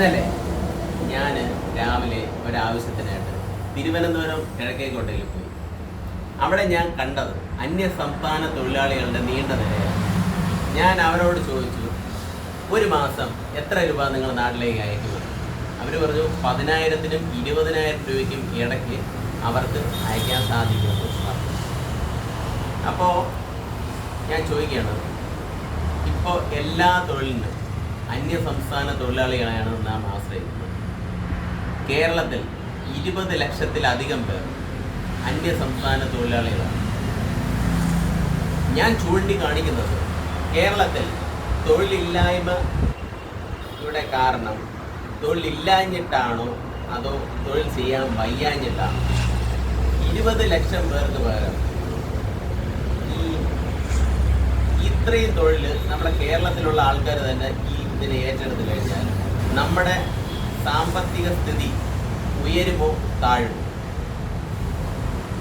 ഇന്നലെ? ഞാൻ രാവിലെ ഒരാവശ്യത്തിനായിട്ട് തിരുവനന്തപുരം കിഴക്കേക്കോട്ടയിൽ പോയി. അവിടെ ഞാൻ കണ്ടത് അന്യ സംസ്ഥാന തൊഴിലാളികളുടെ നീണ്ട നിരയാണ്. ഞാൻ അവരോട് ചോദിച്ചു ഒരു മാസം എത്ര രൂപ നിങ്ങൾ നാട്ടിലേക്ക് അയക്കുന്നു അവർ പറഞ്ഞു പതിനായിരത്തിനും ഇരുപതിനായിരം രൂപയ്ക്കും ഇടയ്ക്ക് അവർക്ക് അയക്കാൻ സാധിക്കുമെന്ന് പറഞ്ഞു. അപ്പോൾ ഞാൻ ചോദിക്കുകയാണ് ഇപ്പോൾ എല്ലാ തൊഴിലിനും അന്യ സംസ്ഥാന തൊഴിലാളികളെയാണ് നാം ആശ്രയിക്കുന്നത്. കേരളത്തിൽ ഇരുപത് ലക്ഷത്തിലധികം പേർ അന്യ സംസ്ഥാന തൊഴിലാളികളാണ് ഞാൻ ചൂണ്ടിക്കാണിക്കുന്നത് കേരളത്തിൽ തൊഴിലില്ലായ്മയുടെ കാരണം തൊഴിലില്ലാഞ്ഞിട്ടാണോ അതോ തൊഴിൽ ചെയ്യാൻ വയ്യാഞ്ഞിട്ടാണോ? ഇരുപത് ലക്ഷം പേർക്ക് പകരം ഈ ഇത്രയും തൊഴിൽ നമ്മുടെ കേരളത്തിലുള്ള ആൾക്കാർ തന്നെ ഈ ഇതിനെ ഏറ്റെടുത്ത് കഴിഞ്ഞാൽ നമ്മുടെ സാമ്പത്തിക സ്ഥിതി ഉയരുമോ താഴുമോ?